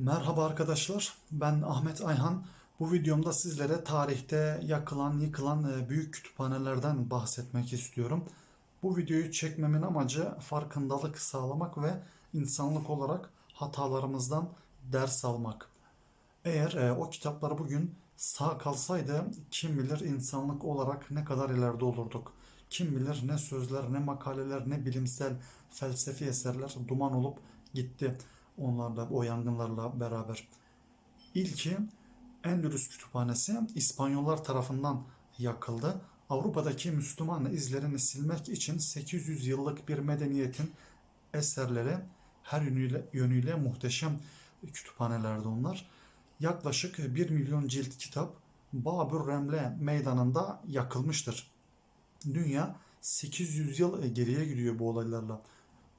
Merhaba arkadaşlar, ben Ahmet Ayhan. Bu videomda sizlere tarihte yakılan, yıkılan e, büyük kütüphanelerden bahsetmek istiyorum. Bu videoyu çekmemin amacı farkındalık sağlamak ve insanlık olarak hatalarımızdan ders almak. Eğer e, o kitaplar bugün sağ kalsaydı kim bilir insanlık olarak ne kadar ileride olurduk. Kim bilir ne sözler, ne makaleler, ne bilimsel felsefi eserler duman olup gitti onlarla, o yangınlarla beraber. İlki Endülüs Kütüphanesi İspanyollar tarafından yakıldı. Avrupa'daki Müslüman izlerini silmek için 800 yıllık bir medeniyetin eserleri her yönüyle, yönüyle muhteşem kütüphanelerdi onlar. Yaklaşık 1 milyon cilt kitap Babür Remle meydanında yakılmıştır. Dünya 800 yıl geriye gidiyor bu olaylarla.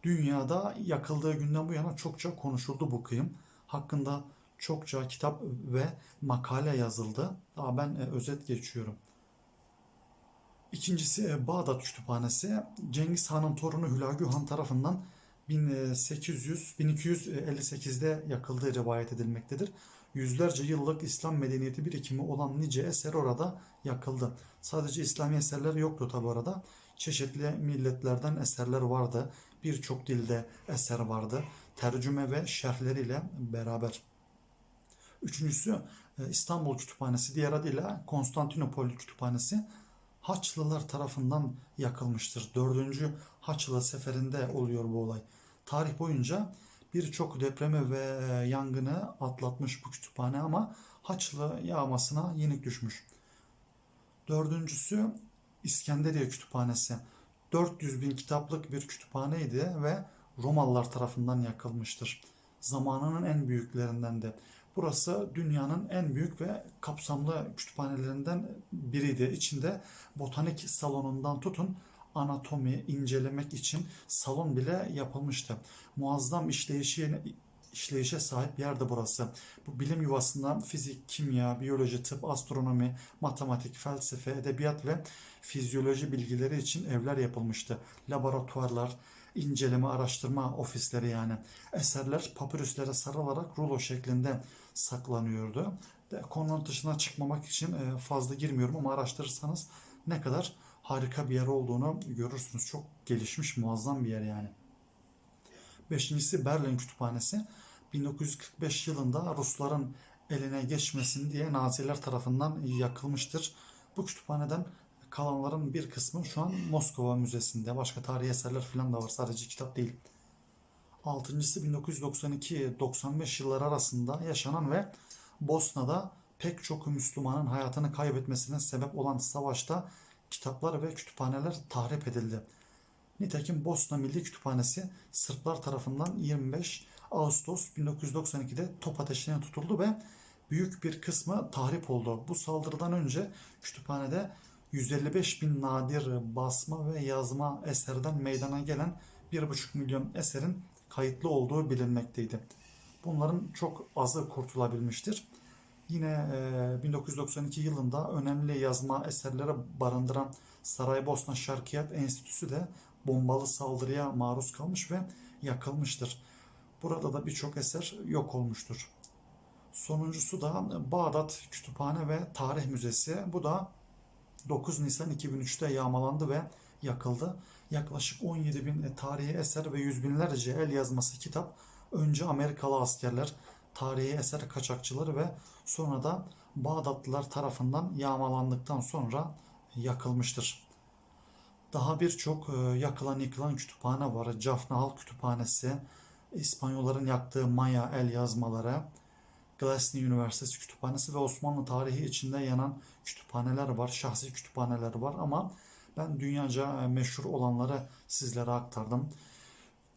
Dünyada yakıldığı günden bu yana çokça konuşuldu bu kıyım. Hakkında çokça kitap ve makale yazıldı. Daha ben e, özet geçiyorum. İkincisi e, Bağdat Kütüphanesi. Cengiz Han'ın torunu Hülagü Han tarafından 1800 1258'de yakıldığı rivayet edilmektedir. Yüzlerce yıllık İslam medeniyeti birikimi olan nice eser orada yakıldı. Sadece İslami eserler yoktu tabi orada. Çeşitli milletlerden eserler vardı. Birçok dilde eser vardı. Tercüme ve şerhleriyle beraber. Üçüncüsü e, İstanbul Kütüphanesi, diğer adıyla Konstantinopol Kütüphanesi Haçlılar tarafından yakılmıştır. Dördüncü Haçlı seferinde oluyor bu olay. Tarih boyunca birçok depremi ve yangını atlatmış bu kütüphane ama Haçlı yağmasına yenik düşmüş. Dördüncüsü İskenderiye Kütüphanesi. 400 bin kitaplık bir kütüphaneydi ve Romalılar tarafından yakılmıştır. Zamanının en büyüklerinden de. Burası dünyanın en büyük ve kapsamlı kütüphanelerinden biriydi. İçinde botanik salonundan tutun anatomi incelemek için salon bile yapılmıştı. Muazzam işleyişi işleyişe sahip yerde burası. Bu bilim yuvasında fizik, kimya, biyoloji, tıp, astronomi, matematik, felsefe, edebiyat ve fizyoloji bilgileri için evler yapılmıştı. Laboratuvarlar, inceleme, araştırma ofisleri yani. Eserler papirüslere sarılarak rulo şeklinde saklanıyordu. Konunun dışına çıkmamak için e, fazla girmiyorum ama araştırırsanız ne kadar harika bir yer olduğunu görürsünüz. Çok gelişmiş, muazzam bir yer yani. Beşincisi Berlin Kütüphanesi. 1945 yılında Rusların eline geçmesin diye Naziler tarafından yakılmıştır. Bu kütüphaneden kalanların bir kısmı şu an Moskova Müzesi'nde. Başka tarihi eserler falan da var. Sadece kitap değil. Altıncısı 1992-95 yılları arasında yaşanan ve Bosna'da pek çok Müslümanın hayatını kaybetmesine sebep olan savaşta kitaplar ve kütüphaneler tahrip edildi. Nitekim Bosna Milli Kütüphanesi Sırplar tarafından 25 Ağustos 1992'de top ateşine tutuldu ve büyük bir kısmı tahrip oldu. Bu saldırıdan önce kütüphanede 155 bin nadir basma ve yazma eserden meydana gelen 1,5 milyon eserin kayıtlı olduğu bilinmekteydi. Bunların çok azı kurtulabilmiştir. Yine 1992 yılında önemli yazma eserleri barındıran Saraybosna Şarkiyat Enstitüsü de bombalı saldırıya maruz kalmış ve yakılmıştır. Burada da birçok eser yok olmuştur. Sonuncusu da Bağdat Kütüphane ve Tarih Müzesi. Bu da 9 Nisan 2003'te yağmalandı ve yakıldı. Yaklaşık 17 bin tarihi eser ve yüz binlerce el yazması kitap önce Amerikalı askerler, tarihi eser kaçakçıları ve sonra da Bağdatlılar tarafından yağmalandıktan sonra yakılmıştır. Daha birçok e, yakılan yıkılan kütüphane var. Cafna Halk Kütüphanesi, İspanyolların yaktığı Maya el yazmaları, Glasgow Üniversitesi Kütüphanesi ve Osmanlı tarihi içinde yanan kütüphaneler var. Şahsi kütüphaneler var ama ben dünyaca e, meşhur olanları sizlere aktardım.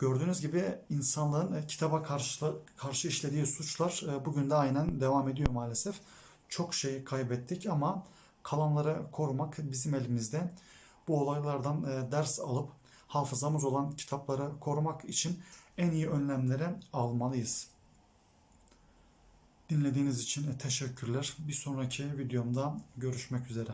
Gördüğünüz gibi insanlığın e, kitaba karşı, karşı işlediği suçlar bugün de aynen devam ediyor maalesef. Çok şey kaybettik ama kalanları korumak bizim elimizde. Bu olaylardan ders alıp hafızamız olan kitapları korumak için en iyi önlemleri almalıyız. Dinlediğiniz için teşekkürler. Bir sonraki videomda görüşmek üzere.